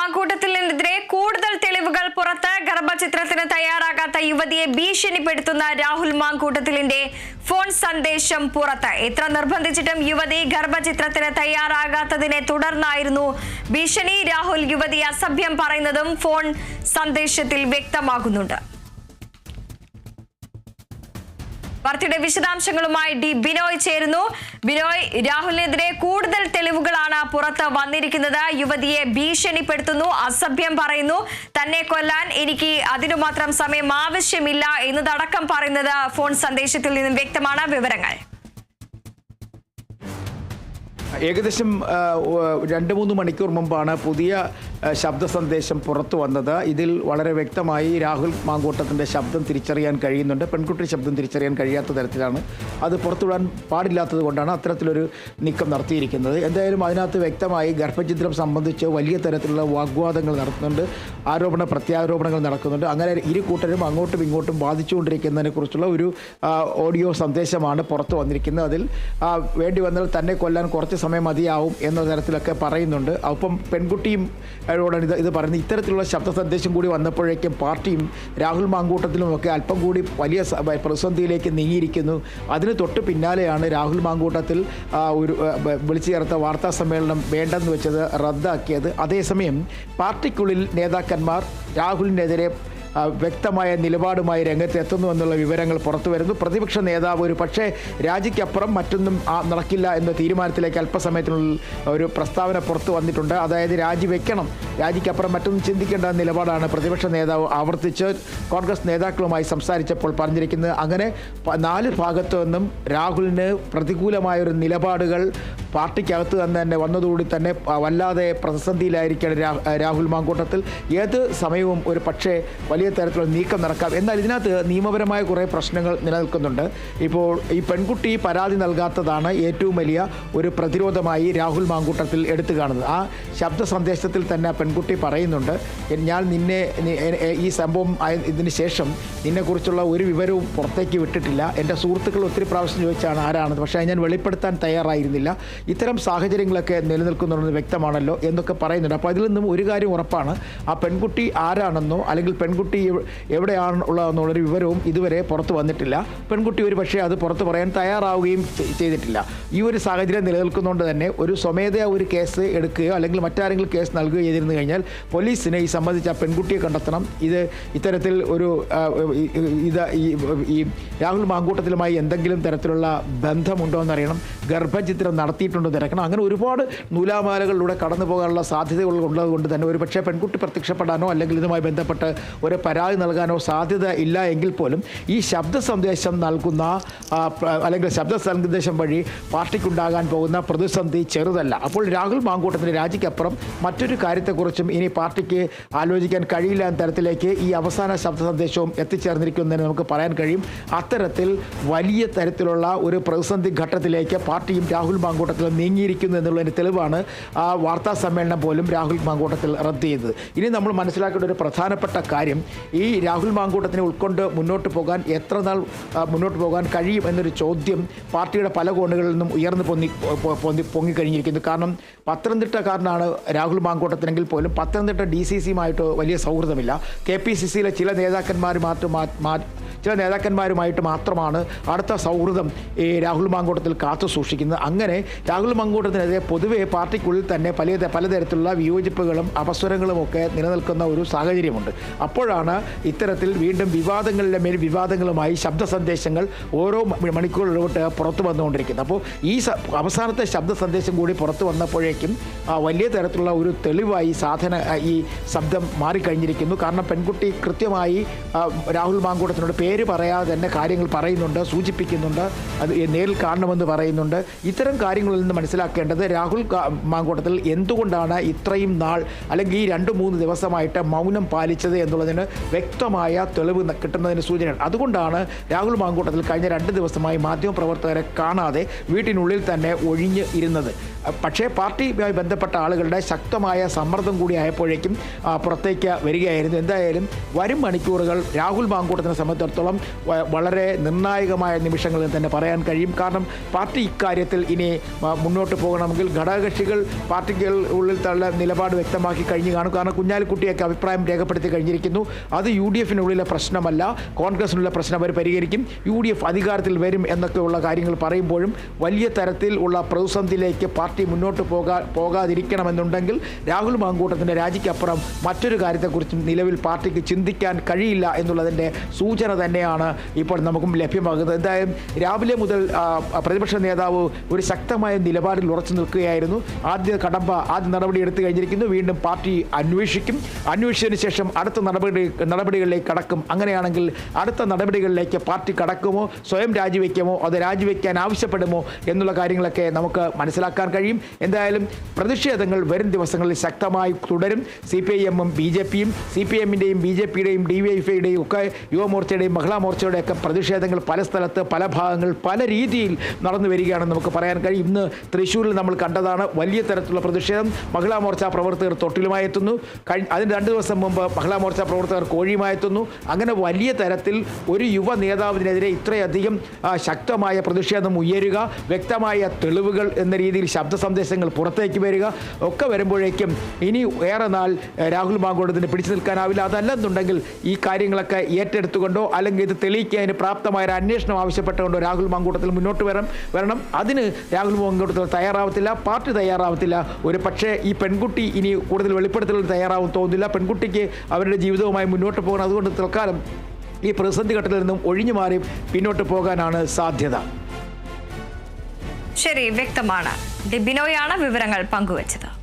മാങ്കൂട്ടത്തിനെതിരെ കൂടുതൽ തെളിവുകൾ പുറത്ത് ഗർഭചിത്രത്തിന് തയ്യാറാകാത്ത യുവതിയെ ഭീഷണിപ്പെടുത്തുന്ന രാഹുൽ മാങ്കൂട്ടത്തിലിന്റെ ഫോൺ സന്ദേശം പുറത്ത്. എത്ര നിർബന്ധിച്ചിട്ടും യുവതി ഗർഭചിത്രത്തിന് തയ്യാറാകാത്തതിനെ തുടർന്നായിരുന്നു ഭീഷണി. രാഹുൽ യുവതി അസഭ്യം പറയുന്നതും ഫോൺ സന്ദേശത്തിൽ വ്യക്തമാകുന്നുണ്ട്. വാർത്തയുടെ വിശദാംശങ്ങളുമായി ഡി ബിനോയ് ചേരുന്നു. ബിനോയ് രാഹുലിനെതിരെ കൂടുതൽ തെളിവുകളാണ് പുറത്ത് വന്നിരിക്കുന്നത്. യുവതിയെ ഭീഷണിപ്പെടുത്തുന്നു അസഭ്യം പറയുന്നു. തന്നെ കൊല്ലാൻ എനിക്ക് അതിനു മാത്രം സമയം ആവശ്യമില്ല എന്നതടക്കം പറയുന്നത് ഫോൺ സന്ദേശത്തിൽ നിന്നും വ്യക്തമാണ് വിവരങ്ങൾ. ഏകദേശം രണ്ട് മൂന്ന് മണിക്കൂർ മുമ്പാണ് പുതിയ ശബ്ദ സന്ദേശം പുറത്തു വന്നത്. ഇതിൽ വളരെ വ്യക്തമായി രാഹുൽ മാങ്കൂട്ടത്തിന്റെ ശബ്ദം തിരിച്ചറിയാൻ കഴിയുന്നുണ്ട്. പെൺകുട്ടി ശബ്ദം തിരിച്ചറിയാൻ കഴിയാത്ത തരത്തിലാണ് അത് പുറത്തുവിടാൻ പാടില്ലാത്തത് കൊണ്ടാണ് അത്തരത്തിലൊരു നീക്കം നടത്തിയിരിക്കുന്നത്. എന്തായാലും അതിനകത്ത് വ്യക്തമായി ഗർഭചിത്രം സംബന്ധിച്ച് വലിയ തരത്തിലുള്ള വാഗ്വാദങ്ങൾ നടത്തുന്നുണ്ട്. ആരോപണ പ്രത്യാരോപണങ്ങൾ നടക്കുന്നുണ്ട്. അങ്ങനെ ഇരു കൂട്ടരും അങ്ങോട്ടും ഇങ്ങോട്ടും ബാധിച്ചുകൊണ്ടിരിക്കുന്നതിനെക്കുറിച്ചുള്ള ഒരു ഓഡിയോ സന്ദേശമാണ് പുറത്തു വന്നിരിക്കുന്നത്. അതിൽ വേണ്ടി വന്നാൽ തന്നെ കൊല്ലാൻ കുറച്ച് സമയം മതിയാവും എന്ന തരത്തിലൊക്കെ പറയുന്നുണ്ട്. അപ്പം പെൺകുട്ടിയും അവരോടാണ് ഇത് ഇത് പറയുന്നത്. ഇത്തരത്തിലുള്ള ശബ്ദ സന്ദേശം കൂടി വന്നപ്പോഴേക്കും പാർട്ടിയും രാഹുൽ മാങ്കൂട്ടത്തിലും ഒക്കെ അല്പം കൂടി വലിയ പ്രതിസന്ധിയിലേക്ക് നീങ്ങിയിരിക്കുന്നു. അതിന് തൊട്ട് പിന്നാലെയാണ് രാഹുൽ മാങ്കൂട്ടത്തിൽ ഒരു വിളിച്ചു ചേർത്ത വാർത്താ സമ്മേളനം വേണ്ടെന്ന് വെച്ചത് റദ്ദാക്കിയത്. അതേസമയം പാർട്ടിക്കുള്ളിൽ നേതാക്കന്മാർ രാഹുലിനെതിരെ വ്യക്തമായ നിലപാടുമായി രംഗത്തെത്തുന്നു എന്നുള്ള വിവരങ്ങൾ പുറത്തു വരുന്നു. പ്രതിപക്ഷ നേതാവ് ഒരു പക്ഷേ രാജിക്കപ്പുറം മറ്റൊന്നും നടക്കില്ല എന്ന തീരുമാനത്തിലേക്ക് അല്പസമയത്തിനുള്ളിൽ ഒരു പ്രസ്താവന പുറത്തു വന്നിട്ടുണ്ട്. അതായത് രാജിവെക്കണം രാജിക്കപ്പുറം മറ്റൊന്നും ചിന്തിക്കേണ്ട നിലപാടാണ് പ്രതിപക്ഷ നേതാവ് ആവർത്തിച്ച് കോൺഗ്രസ് നേതാക്കളുമായി സംസാരിച്ചപ്പോൾ പറഞ്ഞിരിക്കുന്നത്. അങ്ങനെ നാല് ഭാഗത്തു നിന്നും രാഹുലിന് പ്രതികൂലമായ ഒരു നിലപാടുകൾ പാർട്ടിക്കകത്ത് തന്നെ തന്നെ വന്നതോടുകൂടി തന്നെ വല്ലാതെ പ്രതിസന്ധിയിലായിരിക്കണം രാഹുൽ മാങ്കൂട്ടത്തിൽ. ഏത് സമയവും ഒരു പക്ഷേ വലിയ തരത്തിലുള്ള നീക്കം നടക്കാം. എന്നാൽ ഇതിനകത്ത് നിയമപരമായ കുറേ പ്രശ്നങ്ങൾ നിലനിൽക്കുന്നുണ്ട്. ഇപ്പോൾ ഈ പെൺകുട്ടി പരാതി നൽകാത്തതാണ് ഏറ്റവും വലിയ ഒരു പ്രതിരോധമായി രാഹുൽ മാങ്കൂട്ടത്തിൽ എടുത്തു കാണുന്നത്. ആ ശബ്ദ സന്ദേശത്തിൽ തന്നെ ആ പെൺകുട്ടി പറയുന്നുണ്ട് ഞാൻ നിന്നെ ഈ സംഭവം ഇതിന് ശേഷം നിന്നെക്കുറിച്ചുള്ള ഒരു വിവരവും പുറത്തേക്ക് വിട്ടിട്ടില്ല. എന്റെ സുഹൃത്തുക്കൾ ഒത്തിരി പ്രാവശ്യം ചോദിച്ചാണ് ആരാണെന്ന്. പക്ഷേ ഞാൻ വെളിപ്പെടുത്താൻ തയ്യാറായിരുന്നില്ല. ഇത്തരം സാഹചര്യങ്ങളൊക്കെ നിലനിൽക്കുന്നുണ്ടെന്ന് വ്യക്തമാണല്ലോ എന്നൊക്കെ പറയുന്നുണ്ട്. അപ്പോൾ അതിൽ നിന്നും ഒരു കാര്യം ഉറപ്പാണ്. ആ പെൺകുട്ടി ആരാണെന്നോ അല്ലെങ്കിൽ പെൺകുട്ടി എവ്- എവിടെയാണ് ഉള്ളതെന്നുള്ളൊരു വിവരവും ഇതുവരെ പുറത്ത് വന്നിട്ടില്ല. പെൺകുട്ടി ഒരു പക്ഷേ അത് പുറത്ത് പറയാൻ തയ്യാറാവുകയും ചെയ്തിട്ടില്ല. ഈ ഒരു സാഹചര്യം നിലനിൽക്കുന്നതുകൊണ്ട് തന്നെ ഒരു സ്വമേധയാ ഒരു കേസ് എടുക്കുകയോ അല്ലെങ്കിൽ മറ്റാരെങ്കിലും കേസ് നൽകുകയോ ചെയ്തിരുന്നു കഴിഞ്ഞാൽ പോലീസിനെ ഈ സംബന്ധിച്ച് ആ പെൺകുട്ടിയെ കണ്ടെത്തണം. ഇത് ഇത്തരത്തിൽ ഒരു ഇത് ഈ രാഹുൽ മാങ്കൂട്ടത്തിലുമായി എന്തെങ്കിലും തരത്തിലുള്ള ബന്ധമുണ്ടോ എന്നറിയണം. ഗർഭചിത്രം നടത്തിയിട്ടുണ്ട് തിരക്കണം. അങ്ങനെ ഒരുപാട് നൂലാമാലകളിലൂടെ കടന്നു പോകാനുള്ള സാധ്യതകൾ ഉള്ളതുകൊണ്ട് തന്നെ ഒരു പക്ഷേ പെൺകുട്ടി പ്രത്യക്ഷപ്പെടാനോ അല്ലെങ്കിൽ ഇതുമായി ബന്ധപ്പെട്ട് ഒരു പരാതി നൽകാനോ സാധ്യത ഇല്ല എങ്കിൽ പോലും ഈ ശബ്ദ സന്ദേശം നൽകുന്ന അല്ലെങ്കിൽ ശബ്ദ സന്ദേശം വഴി പാർട്ടിക്കുണ്ടാകാൻ പോകുന്ന പ്രതിസന്ധി ചെറുതല്ല. അപ്പോൾ രാഹുൽ മാങ്കൂട്ടത്തിന് രാജിക്കപ്പുറം മറ്റൊരു കാര്യത്തെക്കുറിച്ചും ഇനി പാർട്ടിക്ക് ആലോചിക്കാൻ കഴിയില്ല എന്ന തരത്തിലേക്ക് ഈ അവസാന ശബ്ദ സന്ദേശവും എത്തിച്ചേർന്നിരിക്കുന്നതിന് നമുക്ക് പറയാൻ കഴിയും. അത്തരത്തിൽ വലിയ തരത്തിലുള്ള ഒരു പ്രതിസന്ധി ഘട്ടത്തിലേക്ക് പാർട്ടിയും രാഹുൽ മാങ്കൂട്ടത്തിലും നീങ്ങിയിരിക്കുന്നു എന്നുള്ളതിന് തെളിവാണ് ആ വാർത്താ സമ്മേളനം പോലും രാഹുൽ മാങ്കൂട്ടത്തിൽ റദ്ദ് ചെയ്തത്. ഇനി നമ്മൾ മനസ്സിലാക്കേണ്ട ഒരു പ്രധാനപ്പെട്ട കാര്യം ഈ രാഹുൽ മാങ്കൂട്ടത്തിനെ ഉൾക്കൊണ്ട് മുന്നോട്ട് പോകാൻ എത്ര നാൾ മുന്നോട്ട് പോകാൻ കഴിയും എന്നൊരു ചോദ്യം പാർട്ടിയുടെ പല കോണുകളിൽ നിന്നും ഉയർന്നു പൊന്നി പൊന്തി പൊങ്ങിക്കഴിഞ്ഞിരിക്കുന്നു. കാരണം പത്തനംതിട്ടക്കാരനാണ് രാഹുൽ മാങ്കൂട്ടത്തിനെങ്കിൽ പോലും പത്തനംതിട്ട ഡി സി സിയുമായിട്ട് വലിയ സൗഹൃദമില്ല. കെ പി സി സിയിലെ ചില നേതാക്കന്മാർ മാത്രം ചില നേതാക്കന്മാരുമായിട്ട് മാത്രമാണ് അടുത്ത സൗഹൃദം ഈ രാഹുൽ മാങ്കൂട്ടത്തിൽ കാത്തു സൂക്ഷിക്കുന്നത്. അങ്ങനെ രാഹുൽ മാങ്കോട്ടത്തിനെതിരെ പൊതുവെ പാർട്ടിക്കുള്ളിൽ തന്നെ പല പലതരത്തിലുള്ള വിയോജിപ്പുകളും അപസ്വരങ്ങളും ഒക്കെ നിലനിൽക്കുന്ന ഒരു സാഹചര്യമുണ്ട്. അപ്പോഴാണ് ഇത്തരത്തിൽ വീണ്ടും വിവാദങ്ങളിലെ മേൽ വിവാദങ്ങളുമായി ശബ്ദ സന്ദേശങ്ങൾ ഓരോ മണിക്കൂറിലോട്ട് പുറത്തു വന്നുകൊണ്ടിരിക്കുന്നത്. അപ്പോൾ ഈ അവസാനത്തെ ശബ്ദ സന്ദേശം കൂടി പുറത്തു വന്നപ്പോഴേക്കും വലിയ തരത്തിലുള്ള ഒരു തെളിവായി സാധന ഈ ശബ്ദം മാറിക്കഴിഞ്ഞിരിക്കുന്നു. കാരണം പെൺകുട്ടി കൃത്യമായി രാഹുൽ മാങ്കൂട്ടത്തിനോട് പേര് പറയാതെ തന്നെ കാര്യങ്ങൾ പറയുന്നുണ്ട് സൂചിപ്പിക്കുന്നുണ്ട് അത് നേരിൽ കാണണമെന്ന് പറയുന്നുണ്ട്. ഇത്തരം കാര്യങ്ങളിൽ നിന്ന് മനസ്സിലാക്കേണ്ടത് രാഹുൽ മാങ്കോട്ടത്തിൽ എന്തുകൊണ്ടാണ് ഇത്രയും നാൾ അല്ലെങ്കിൽ ഈ രണ്ട് മൂന്ന് ദിവസമായിട്ട് മൗനം പാലിച്ചത് എന്നുള്ളതിന് വ്യക്തമായ തെളിവ് കിട്ടുന്നതിന് സൂചനയാണ്. അതുകൊണ്ടാണ് രാഹുൽ മാങ്കോട്ടത്തിൽ കഴിഞ്ഞ രണ്ട് ദിവസമായി മാധ്യമപ്രവർത്തകരെ കാണാതെ വീട്ടിനുള്ളിൽ തന്നെ ഒഴിഞ്ഞ് ഇരുന്നത്. പക്ഷേ പാർട്ടിയുമായി ബന്ധപ്പെട്ട ആളുകളുടെ ശക്തമായ സമ്മർദ്ദം കൂടി ആയപ്പോഴേക്കും പുറത്തേക്ക് വരികയായിരുന്നു. എന്തായാലും വരും മണിക്കൂറുകൾ രാഹുൽ മാങ്കൂട്ടത്തിനെ സംബന്ധിച്ചിടത്തോളം വ- വളരെ നിർണായകമായ നിമിഷങ്ങളിൽ തന്നെ പറയാൻ കഴിയും. കാരണം പാർട്ടി ഇക്കാര്യത്തിൽ ഇനി മുന്നോട്ട് പോകണമെങ്കിൽ ഘടകകക്ഷികൾ പാർട്ടികൾ ഉള്ളിൽ തള്ള നിലപാട് വ്യക്തമാക്കി കഴിഞ്ഞു കാണും. കാരണം കുഞ്ഞാലിക്കുട്ടിയൊക്കെ അഭിപ്രായം രേഖപ്പെടുത്തി കഴിഞ്ഞിരിക്കുന്നു. അത് യു ഡി എഫിനുള്ളിലെ പ്രശ്നമല്ല. കോൺഗ്രസിനുള്ള പ്രശ്നം അവർ പരിഹരിക്കും. യു ഡി എഫ് അധികാരത്തിൽ വരും എന്നൊക്കെയുള്ള കാര്യങ്ങൾ പറയുമ്പോഴും വലിയ തരത്തിൽ ഉള്ള പ്രതിസന്ധിയിലേക്ക് പാർട്ടി മുന്നോട്ട് പോകാ പോകാതിരിക്കണമെന്നുണ്ടെങ്കിൽ രാഹുൽ മാങ്കൂട്ടത്തിന്റെ രാജിക്കപ്പുറം മറ്റൊരു കാര്യത്തെക്കുറിച്ചും നിലവിൽ പാർട്ടിക്ക് ചിന്തിക്കാൻ കഴിയില്ല എന്നുള്ളതിന്റെ സൂചന തന്നെയാണ് ഇപ്പോൾ നമുക്കും ലഭ്യമാകുന്നത്. എന്തായാലും രാവിലെ മുതൽ പ്രതിപക്ഷ നേതാവ് ഒരു ശക്തമായ നിലപാടിൽ ഉറച്ചു നിൽക്കുകയായിരുന്നു. ആദ്യ കടമ്പ ആദ്യ നടപടി എടുത്തു കഴിഞ്ഞിരിക്കുന്നു. വീണ്ടും പാർട്ടി അന്വേഷിക്കും. അന്വേഷിച്ചതിന് ശേഷം അടുത്ത നടപടി നടപടികളിലേക്ക് കടക്കും. അങ്ങനെയാണെങ്കിൽ അടുത്ത നടപടികളിലേക്ക് പാർട്ടി കടക്കുമോ സ്വയം രാജിവെക്കുമോ അത് രാജിവെക്കാൻ ആവശ്യപ്പെടുമോ എന്നുള്ള കാര്യങ്ങളൊക്കെ നമുക്ക് മനസ്സിലാക്കാൻ കഴിയും. എന്തായാലും പ്രതിഷേധങ്ങൾ വരും ദിവസങ്ങളിൽ ശക്തമായി തുടരും. സി പി ഐ എമ്മും ബി ജെ പിയും സി പി എമ്മിന്റെയും ബി ജെ പിയുടെയും ഡി വൈ എഫ് ഐയുടെയും ഒക്കെ യുവമോർച്ചയുടെയും മഹിളാ മോർച്ചയുടെയൊക്കെ പ്രതിഷേധങ്ങൾ പല സ്ഥലത്ത് പല ഭാഗങ്ങൾ പല രീതിയിൽ നടന്നു വരികയാണെന്ന് നമുക്ക് പറയാൻ കഴിയും. ഇന്ന് തൃശ്ശൂരിൽ നമ്മൾ കണ്ടതാണ് വലിയ തരത്തിലുള്ള പ്രതിഷേധം. മഹിളാ മോർച്ച പ്രവർത്തകർ തൊട്ടിലുമായി എത്തുന്നു. അതിന് രണ്ട് ദിവസം മുമ്പ് മഹിളാ മോർച്ച പ്രവർത്തകർ കോഴിയുമായി എത്തുന്നു. അങ്ങനെ വലിയ തരത്തിൽ ഒരു യുവ നേതാവിനെതിരെ ഇത്രയധികം ശക്തമായ പ്രതിഷേധം ഉയരുക വ്യക്തമായ തെളിവുകൾ എന്ന രീതിയിൽ ശബ്ദ സന്ദേശങ്ങൾ പുറത്തേക്ക് വരിക ഒക്കെ വരുമ്പോഴേക്കും ഇനി ഏറെ നാൾ രാഹുൽ രാഹുൽ മാങ്കോടത്തിന് പിടിച്ചു നിൽക്കാനാവില്ല. അതല്ലെന്നുണ്ടെങ്കിൽ ഈ കാര്യങ്ങളൊക്കെ ഏറ്റെടുത്തുകൊണ്ടോ അല്ലെങ്കിൽ ഇത് തെളിയിക്കാൻ പ്രാപ്തമായ ഒരു അന്വേഷണം ആവശ്യപ്പെട്ടുകൊണ്ട് രാഹുൽ മാങ്കൂട്ടത്തിൽ മുന്നോട്ട് വരണം വരണം. അതിന് രാഹുൽ മാങ്കൂട്ടത്തിൽ തയ്യാറാവത്തില്ല. പാർട്ടി തയ്യാറാവത്തില്ല. ഒരു പക്ഷേ ഈ പെൺകുട്ടി ഇനി കൂടുതൽ വെളിപ്പെടുത്തലുകൾ തയ്യാറാവും തോന്നുന്നില്ല. പെൺകുട്ടിക്ക് അവരുടെ ജീവിതവുമായി മുന്നോട്ട് പോകണം അതുകൊണ്ട് തൽക്കാലം ഈ പ്രതിസന്ധി ഘട്ടത്തിൽ നിന്നും ഒഴിഞ്ഞു മാറി പിന്നോട്ട് പോകാനാണ് സാധ്യത. ശരി വ്യക്തമാണ്. ഡിബിനോയാണ് വിവരങ്ങൾ പങ്കുവച്ചത്.